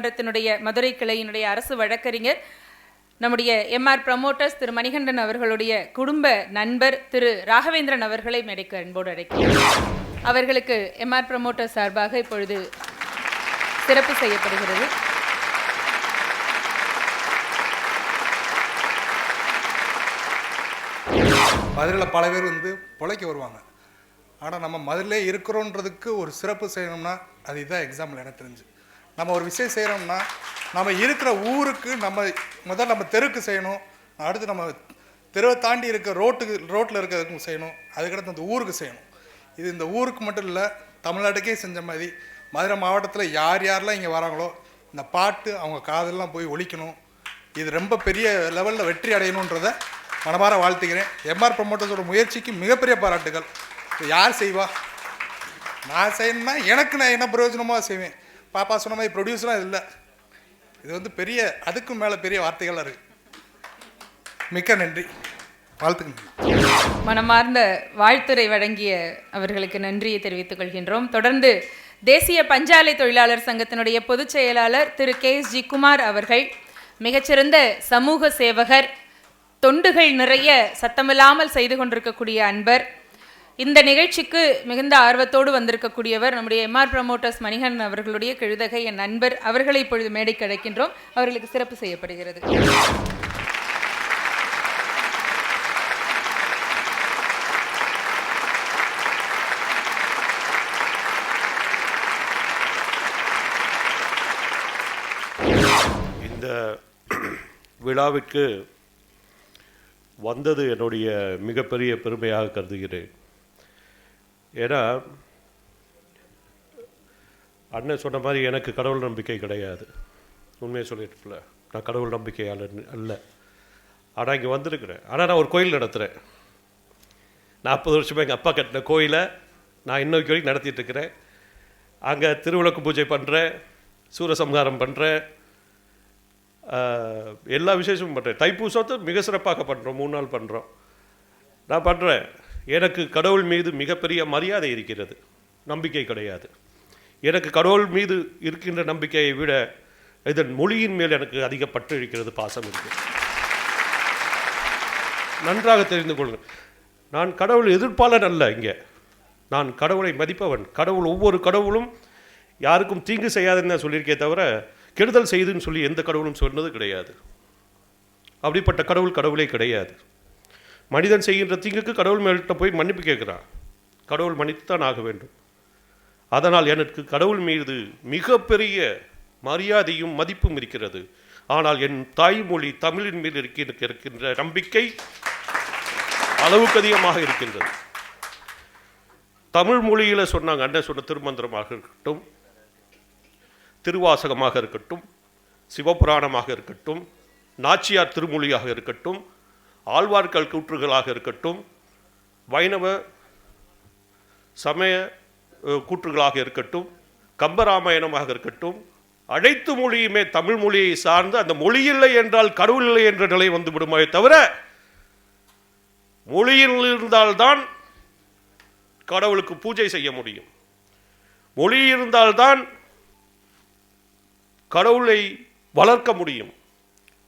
நீதிமன்றத்தினுடைய மதுரை கிளையினுடைய அரசு வழக்கறிஞர் நம்முடைய எம்ஆர் ப்ரமோட்டர்ஸ் திரு மணிகண்டன் அவர்களுடைய குடும்ப நண்பர் திரு ராகவேந்திரன் அவர்களை மேடைக்கு அன்போடு அழைக்கிறேன். அவர்களுக்கு எம்ஆர் ப்ரமோட்டர் சார்பாக இப்பொழுது சிறப்பு செய்யப்படுகிறது. மதுரையில் பல பேர் வந்து பிழைக்க வருவாங்க. ஆனால் நம்ம மதுரையிலே இருக்கிறோன்றதுக்கு ஒரு சிறப்பு செய்யணும்னா அது இதுதான் எக்ஸாம்பிள் எனக்கு தெரிஞ்சு. நம்ம ஒரு விஷயம் செய்கிறோம்னா நம்ம இருக்கிற ஊருக்கு நம்ம முதல்ல நம்ம தெருக்கு செய்யணும். அடுத்து நம்ம தெருவை தாண்டி இருக்க ரோட்டுக்கு ரோட்டில் இருக்கிறதுக்கும் செய்யணும். அதுக்கடுத்து அந்த ஊருக்கு செய்யணும். இது இந்த ஊருக்கு மட்டும் இல்லை தமிழ்நாட்டுக்கே செஞ்ச மாதிரி மதுரை மாவட்டத்தில் யார் யாரெல்லாம் இங்கே வராங்களோ இந்த பாட்டு அவங்க காதெல்லாம் போய் ஒழிக்கணும். இது ரொம்ப பெரிய லெவலில் வெற்றி அடையணுன்றதை மனமாற வாழ்த்துக்கிறேன் எம்ஆர் ப்ரமோட்டர்ஸோட முயற்சிக்கு மிகப்பெரிய பாராட்டுகள். யார் செய்வா? நான் செய்யணும்னா எனக்கு நான் என்ன பிரயோஜனமாக செய்வேன்? பாப்பா சொன்ன மாதிரி ப்ரொடியூசராக இல்லை. இது வந்து பெரிய அதுக்கும் மேலே பெரிய வார்த்தைகளாக இருக்குது மிக்க நன்றி. வாழ்த்துக்கள். மனமார்ந்த வாழ்த்துறை வழங்கிய அவர்களுக்கு நன்றியை தெரிவித்துக் கொள்கின்றோம். தொடர்ந்து தேசிய பஞ்சாலை தொழிலாளர் சங்கத்தினுடைய பொதுச் செயலாளர் திரு. கே. எஸ். ஜி. குமார் அவர்கள் மிகச்சிறந்த சமூக சேவகர் தொண்டுகள் நிறைய சத்தமில்லாமல் செய்து கொண்டிருக்கக்கூடிய அன்பர் இந்த நிகழ்ச்சிக்கு மிகுந்த ஆர்வத்தோடு வந்திருக்கக்கூடியவர் நம்முடைய எம்ஆர் ப்ரமோட்டர்ஸ் மணிகன் அவர்களுடைய கெழுதகை என் நண்பர். அவர்களை இப்பொழுது மேடைக்கு அழைக்கின்றோம். அவர்களுக்கு சிறப்பு செய்யப்படுகிறது. இந்த விழாவிற்கு வந்தது என்னுடைய மிகப்பெரிய பெருமையாக கருதுகிறேன். ஏன்னா அண்ணன் சொன்ன மாதிரி எனக்கு கடவுள் நம்பிக்கை கிடையாது. உண்மையை சொல்லிட்டுல நான் கடவுள் நம்பிக்கையாளர் அல்ல. ஆனால் இங்கே வந்திருக்கிறேன். ஆனால் நான் ஒரு கோயில் நடத்துகிறேன் நாற்பது வருஷமாக எங்கள் அப்பா கட்டின கோயிலை நான் இன்னைக்கு வரைக்கும் நடத்திட்டு இருக்கிறேன். அங்கே திருவிளக்கு பூஜை பண்ணுறேன் சூரசம்ஹாரம் பண்ணுறேன் எல்லா விசேஷமும் பண்ணுறேன் தைப்பூசத்தை மிக சிறப்பாக பண்ணுறோம் மூணு நாள் பண்ணுறோம் நான் பண்ணுறேன் எனக்கு கடவுள் மீது மிகப்பெரிய மரியாதை இருக்கிறது. நம்பிக்கை கிடையாது. எனக்கு கடவுள் மீது இருக்கின்ற நம்பிக்கையை விட இதன் மொழியின் மேல் எனக்கு அதிக பற்று இருக்கிறது பாசம் இருக்கு. நன்றாக தெரிந்து கொள்ளுங்கள். நான் கடவுள் எதிர்ப்பாளன் அல்ல இங்கே. நான் கடவுளை மதிப்பவன். கடவுள் ஒவ்வொரு கடவுளும் யாருக்கும் தீங்கு செய்யாதுன்னு நான் சொல்லியிருக்கே தவிர கெடுதல் செய்துன்னு சொல்லி எந்த கடவுளும் சொன்னது கிடையாது. அப்படிப்பட்ட கடவுள் கடவுளே கிடையாது. மனிதன் செய்கின்ற தீங்குக்கு கடவுள் மேல்கிட்ட போய் மன்னிப்பு கேட்குறான். கடவுள் மன்னித்துத்தான் ஆக வேண்டும். அதனால் எனக்கு கடவுள் மீது மிகப்பெரிய மரியாதையும் மதிப்பும் இருக்கிறது. ஆனால் என் தாய்மொழி தமிழின் மீது இருக்கின்ற இருக்கின்ற நம்பிக்கை அளவுக்கு அதிகமாக இருக்கின்றது. தமிழ் மொழியில் சொன்னாங்க அண்ணன் சொன்ன திருமந்திரமாக இருக்கட்டும் திருவாசகமாக இருக்கட்டும் சிவபுராணமாக இருக்கட்டும் நாச்சியார் திருமொழியாக இருக்கட்டும் ஆழ்வார்கள் கூற்றுகளாக இருக்கட்டும் வைணவ சமய கூற்றுகளாக இருக்கட்டும் கம்பராமாயணமாக இருக்கட்டும் அனைத்து மொழியுமே தமிழ் மொழியை சார்ந்து அந்த மொழி இல்லை என்றால் கடவுள் இல்லை என்ற நிலை வந்து விடுமே தவிர மொழியில் இருந்தால்தான் கடவுளுக்கு பூஜை செய்ய முடியும். மொழி இருந்தால்தான் கடவுளை வளர்க்க முடியும்.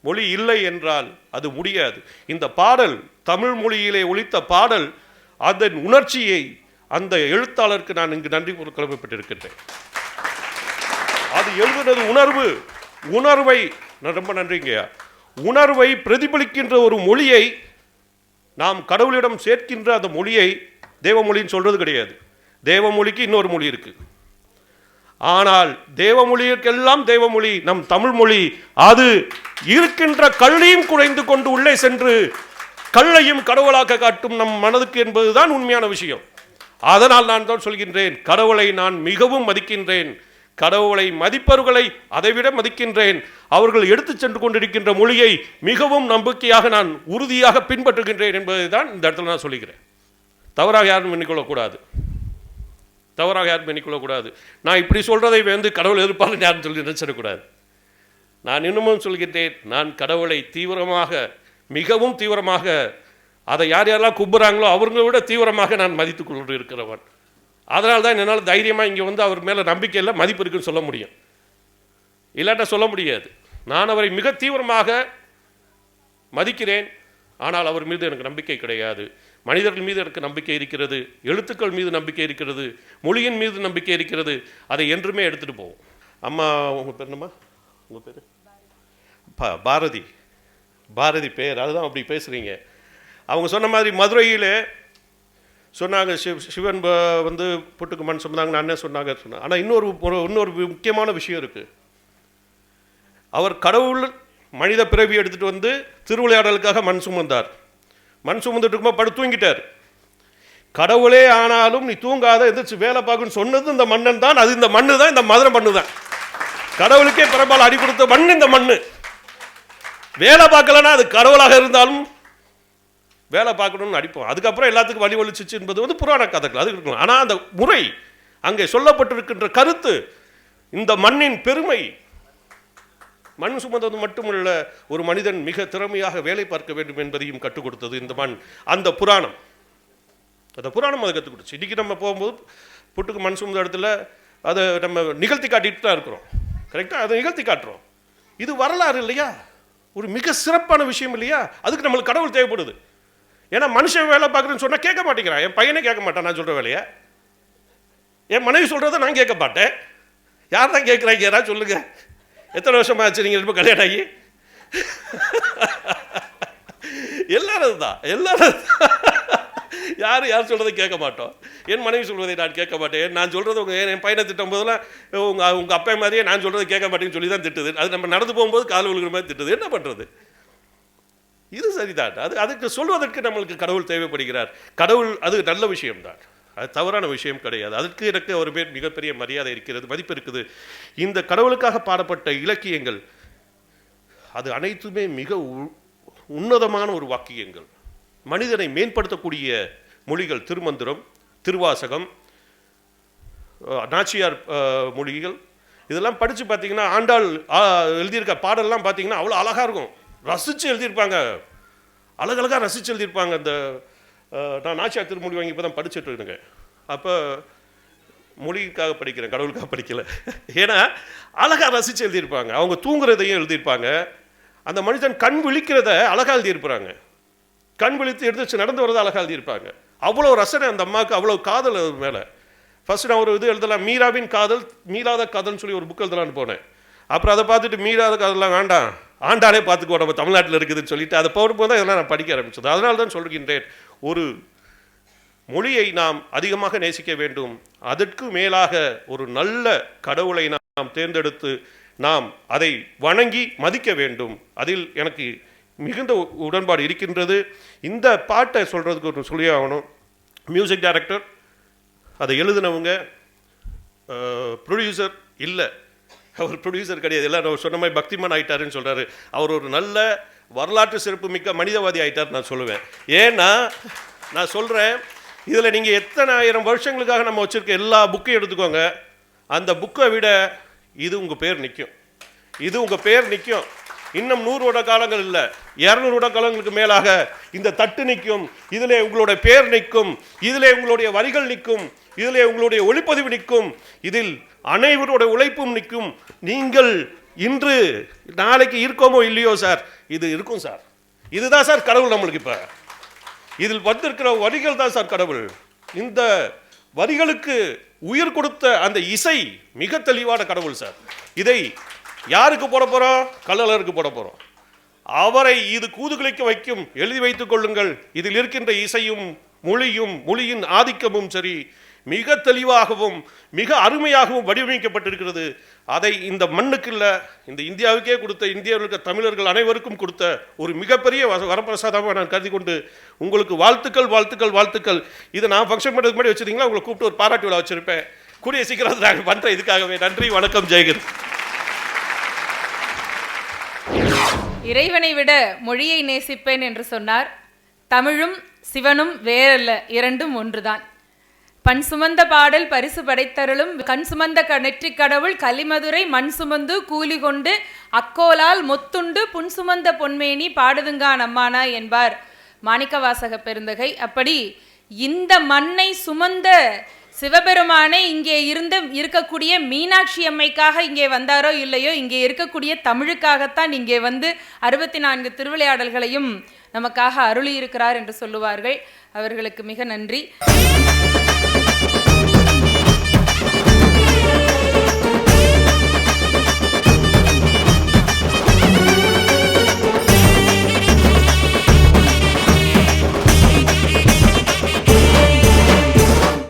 மொழி இல்லை என்றால் அது முடியாது. இந்த பாடல் தமிழ் மொழியிலே ஒழித்த பாடல் அதன் உணர்ச்சியை அந்த எழுத்தாளருக்கு நான் இங்கு நன்றி கூற அது எழுதுனது உணர்வு உணர்வை நான் ரொம்ப நன்றிங்கய்யா. உணர்வை பிரதிபலிக்கின்ற ஒரு மொழியை நாம் கடவுளிடம் சேர்க்கின்ற அந்த மொழியை தேவமொழின்னு சொல்கிறது கிடையாது. தேவமொழிக்கு இன்னொரு மொழி இருக்குது ஆனால் தேவமொழிக்கெல்லாம் தேவமொழி நம் தமிழ் மொழி. அது இருக்கின்ற கல்லையும் குறைந்து கொண்டு உள்ளே சென்று கல்லையும் கடவுளாக காட்டும் நம் மனதுக்கு என்பதுதான் உண்மையான விஷயம். அதனால் நான் தான் சொல்கின்றேன் கடவுளை நான் மிகவும் மதிக்கின்றேன். கடவுளை மதிப்பவர்களை அதைவிட மதிக்கின்றேன். அவர்கள் எடுத்துச் சென்று கொண்டிருக்கின்ற மொழியை மிகவும் நம்பிக்கையாக நான் உறுதியாக பின்பற்றுகின்றேன் என்பதை தான் இந்த இடத்துல நான் சொல்லுகிறேன். தவறாக யாரும் எண்ணிக்கொள்ளக்கூடாது. தவறாக யாரும் பண்ணிக்கொள்ளக்கூடாது நான் இப்படி சொல்கிறதை வந்து கடவுள் எதிர்ப்பாளன் யாரும் சொல்லி நினச்சிடக்கூடாது. நான் இன்னமும் சொல்கிறேன் நான் கடவுளை தீவிரமாக மிகவும் தீவிரமாக அதை யார் யாரெல்லாம் கும்புறாங்களோ அவங்கள விட தீவிரமாக நான் மதித்து கொண்டு இருக்கிறவன் அதனால தான் என்னால் தைரியமாக இங்கே வந்து அவர் மேலே நம்பிக்கை இல்லை மதிப்பு இருக்குன்னு சொல்ல முடியும். இல்லாட்டா சொல்ல முடியாது. நான் அவரை மிக தீவிரமாக மதிக்கிறேன் ஆனால் அவர் மீது எனக்கு நம்பிக்கை கிடையாது. மனிதர்கள் மீது எனக்கு நம்பிக்கை இருக்கிறது. எழுத்துக்கள் மீது நம்பிக்கை இருக்கிறது. மொழியின் மீது நம்பிக்கை இருக்கிறது. அதை என்றுமே எடுத்துகிட்டு போவோம். அம்மா உங்கள் பேர் என்னம்மா? உங்கள் பேர்? பா பாரதி. பாரதி பேர் அதுதான் அப்படி பேசுகிறீங்க அவங்க சொன்ன மாதிரி மதுரையில் சொன்னாங்க சிவ் சிவன் வந்து புட்டுக்கு மண் நான் அண்ணன் சொன்னாங்க சொன்னாங்க ஆனால் இன்னொரு இன்னொரு முக்கியமான விஷயம் இருக்குது அவர் கடவுள் மனித பிறவி எடுத்துகிட்டு வந்து திருவிளையாடலுக்காக மண் சுமந்தார். மண் சுமந்துட்டு இருக்கும்போது படு தூங்கிட்டார். கடவுளே ஆனாலும் நீ தூங்காத எந்திரிச்சு வேலை பார்க்கணும்னு சொன்னது இந்த மண்ணன் தான். அது இந்த மண்ணு தான் இந்த மதுரை மண்ணு தான். கடவுளுக்கே பெரும்பாலும் அடி கொடுத்த மண் இந்த மண்ணு. வேலை பார்க்கலன்னா அது கடவுளாக இருந்தாலும் வேலை பார்க்கணும்னு அடிப்போம். அதுக்கப்புறம் எல்லாத்துக்கும் வழி ஒழிச்சிச்சு என்பது வந்து புராண கதைகள். அது இருக்கணும் ஆனால் அந்த முறை அங்கே சொல்லப்பட்டிருக்கின்ற கருத்து இந்த மண்ணின் பெருமை மண் சுமந்தது மட்டுமல்ல ஒரு மனிதன் மிக திறமையாக வேலை பார்க்க வேண்டும் என்பதையும் கற்றுக் கொடுத்தது இந்த மண். அந்த புராணம். அந்த புராணம் அதை கற்றுக் கொடுத்துச்சு. இன்றைக்கி நம்ம போகும்போது புட்டுக்கு மண் சுமந்த இடத்துல அதை நம்ம நிகழ்த்தி காட்டிட்டு தான் இருக்கிறோம். கரெக்டாக அதை நிகழ்த்தி காட்டுறோம். இது வரலாறு இல்லையா? ஒரு மிக சிறப்பான விஷயம் இல்லையா? அதுக்கு நம்மளுக்கு கடவுள் தேவைப்படுது. ஏன்னா மனுஷன் வேலை பார்க்குறேன்னு சொன்னால் கேட்க மாட்டேங்கிறான். என் பையனே கேட்க மாட்டான் நான் சொல்கிற வேலையை. என் மனைவி சொல்கிறத நான் கேட்க மாட்டேன். யார் தான் கேட்குறாங்க? யாராவது சொல்லுங்க. எத்தனை வருஷமாக ஆச்சு நீங்கள் இப்போ கல்யாணம் ஆகி? எல்லாரும் தான் எல்லாரும் யார் யார் சொல்கிறதை கேட்க மாட்டோம். என் மனைவி சொல்வதை நான் கேட்க மாட்டேன். நான் சொல்கிறது உங்கள் என் பையனை திட்டும் போதெல்லாம் உங்கள் உங்கள் அப்பா மாதிரியே நான் சொல்கிறத கேட்க மாட்டேன்னு சொல்லி தான் திட்டுது. அது நம்ம நடந்து போகும்போது கால் விழுகிற மாதிரி திட்டுது. என்ன பண்ணுறது இது சரிதான். அது அதுக்கு சொல்வதற்கு நம்மளுக்கு கடவுள் தேவைப்படுகிறார். கடவுள் அது நல்ல விஷயம்தான். அது தவறான விஷயம் கிடையாது. அதற்கு எனக்கு அவர் பேர் மிகப்பெரிய மரியாதை இருக்கிறது மதிப்பு இருக்குது. இந்த கடவுளுக்காக பாடப்பட்ட இலக்கியங்கள் அது அனைத்துமே மிக உ- உன்னதமான ஒரு வாக்கியங்கள். மனிதனை மேம்படுத்தக்கூடிய மொழிகள் திருமந்திரம் திருவாசகம் நாச்சியார் மொழிகள். இதெல்லாம் படித்து பார்த்தீங்கன்னா ஆண்டாள் எழுதியிருக்க பாடல்லாம் பார்த்தீங்கன்னா அவ்வளோ அழகாக இருக்கும். ரசித்து எழுதியிருப்பாங்க. அழகழகாக ரசித்து எழுதியிருப்பாங்க அந்த நான் நாச்சியார் திருமொழி வாங்கி இப்போ தான் படிச்சுட்டு இருக்கேங்க. அப்போ மொழிக்காக படிக்கிறேன் கடவுளுக்காக படிக்கல. ஏன்னா அழகாக ரசித்து எழுதியிருப்பாங்க. அவங்க தூங்குறதையும் எழுதியிருப்பாங்க. அந்த மனிதன் கண் விழிக்கிறத அழகாக எழுதியிருப்பாங்க. கண் விழித்து எடுத்து நடந்து வரதை அழகாக எழுதியிருப்பாங்க. அவ்வளோ ரசனை அந்த அம்மாவுக்கு அவ்வளோ காதல் அது மேலே. ஃபர்ஸ்ட் நான் ஒரு இது எழுதலாம் மீராவின் காதல் மீளாத காதல்னு சொல்லி ஒரு புக் எழுதலாம்னு போனேன். அப்புறம் அதை பார்த்துட்டு மீறாத காதலாம் வேண்டாம். ஆண்டாலே பார்த்துக்கோ நம்ம தமிழ்நாட்டில் இருக்குதுன்னு சொல்லிட்டு அதை போடும்போது தான் இதெல்லாம் நான் படிக்க ஆரம்பித்தது அதனால தான் சொல்கின்றேன் ஒரு மொழியை நாம் அதிகமாக நேசிக்க வேண்டும். அதற்கு மேலாக ஒரு நல்ல கடவுளை நாம் தேர்ந்தெடுத்து நாம் அதை வணங்கி மதிக்க வேண்டும். அதில் எனக்கு மிகுந்த உடன்பாடு இருக்கின்றது. இந்த பாட்டை சொல்கிறதுக்கு ஒரு சொல்லி ஆகணும். மியூசிக் டைரக்டர் அதை எழுதினவங்க ப்ரொடியூசர் இல்லை. அவர் ப்ரொடியூசர் கிடையாது. எல்லாரும் சொன்ன மாதிரி பக்திமான் ஆகிட்டாருன்னு சொல்கிறாரு அவர் ஒரு நல்ல வரலாற்று சிறப்பு மிக்க மனிதவாதி ஆகிட்டார் நான் சொல்லுவேன். ஏன்னா நான் சொல்கிறேன் இதில் நீங்கள் எத்தனை ஆயிரம் வருஷங்களுக்காக நம்ம வச்சுருக்க எல்லா புக்கையும் எடுத்துக்கோங்க. அந்த புக்கை விட இது உங்கள் பேர் நிற்கும் இது உங்கள் பேர் நிற்கும் இன்னும் நூறு வருட காலங்கள் இல்லை. இரநூறு வருட காலங்களுக்கு மேலாக இந்த தட்டு நிற்கும் இதில் உங்களுடைய பேர் நிற்கும் இதில் உங்களுடைய வரிகள் நிற்கும் இதில் உங்களுடைய ஒளிப்பதிவு நிற்கும். இதில் அனைவருடைய உழைப்பும் நிற்கும். நீங்கள் இன்று நாளைக்கு இருக்கோமோ இல்லையோ சார்? இது இருக்கும் சார். இதுதான் சார் கடவுள் நம்மளுக்கு இப்போ. இதில் வந்திருக்கிற வரிகள் தான் சார் கடவுள். இந்த வரிகளுக்கு உயிர் கொடுத்த அந்த இசை மிக தெளிவான கடவுள் சார். இதை யாருக்கு போட போகிறோம் கள்ளலருக்கு போட போகிறோம் அவரை இது கூதுகளிக்க வைக்கும். எழுதி வைத்துக் கொள்ளுங்கள். இதில் இருக்கின்ற இசையும் மொழியும் மொழியின் ஆதிக்கமும் சரி மிக தெளிவாகவும் மிக அருமையாகவும் வடிவமைக்கப்பட்டிருக்கிறது. அதை இந்த மண்ணுக்கு இல்லை இந்த இந்தியாவுக்கே கொடுத்த இந்தியாவில் தமிழர்கள் அனைவருக்கும் கொடுத்த ஒரு மிகப்பெரிய வரப்பிரசாதமாக நான் கருதி கொண்டு உங்களுக்கு வாழ்த்துக்கள் வாழ்த்துக்கள் வாழ்த்துக்கள். இதை நான் ஃபங்க்ஷன் பண்ணுறதுக்கு முன்னாடி வச்சுருந்தீங்களா? உங்களை கூப்பிட்டு ஒரு பாராட்டு விழா வச்சிருப்பேன். கூடிய சீக்கிரம் நாங்கள் பண்ணுறேன் இதுக்காகவே. நன்றி வணக்கம் ஜெயகர் இறைவனை விட மொழியை நேசிப்பேன் என்று சொன்னார். தமிழும் சிவனும் வேறல்ல இரண்டும் ஒன்றுதான். பண் சுமந்த பாடல் பரிசு படைத்தருளும் கண் சுமந்த க நெற்றிக் கடவுள் கலிமதுரை மண் சுமந்து கூலி கொண்டு அக்கோலால் மொத்துண்டு புன் சுமந்த பொன்மேனி பாடுதுங்கான் அம்மானா என்பார் மாணிக்கவாசக பெருந்தகை. அப்படி இந்த மண்ணை சுமந்த சிவபெருமானே இங்கே இருந்து இருக்கக்கூடிய மீனாட்சி அம்மைக்காக இங்கே வந்தாரோ இல்லையோ இங்கே இருக்கக்கூடிய தமிழுக்காகத்தான் இங்கே வந்து அறுபத்தி நான்கு திருவிளையாடல்களையும் நமக்காக அருளி இருக்கிறார் என்று சொல்லுவார்கள். அவர்களுக்கு மிக நன்றி.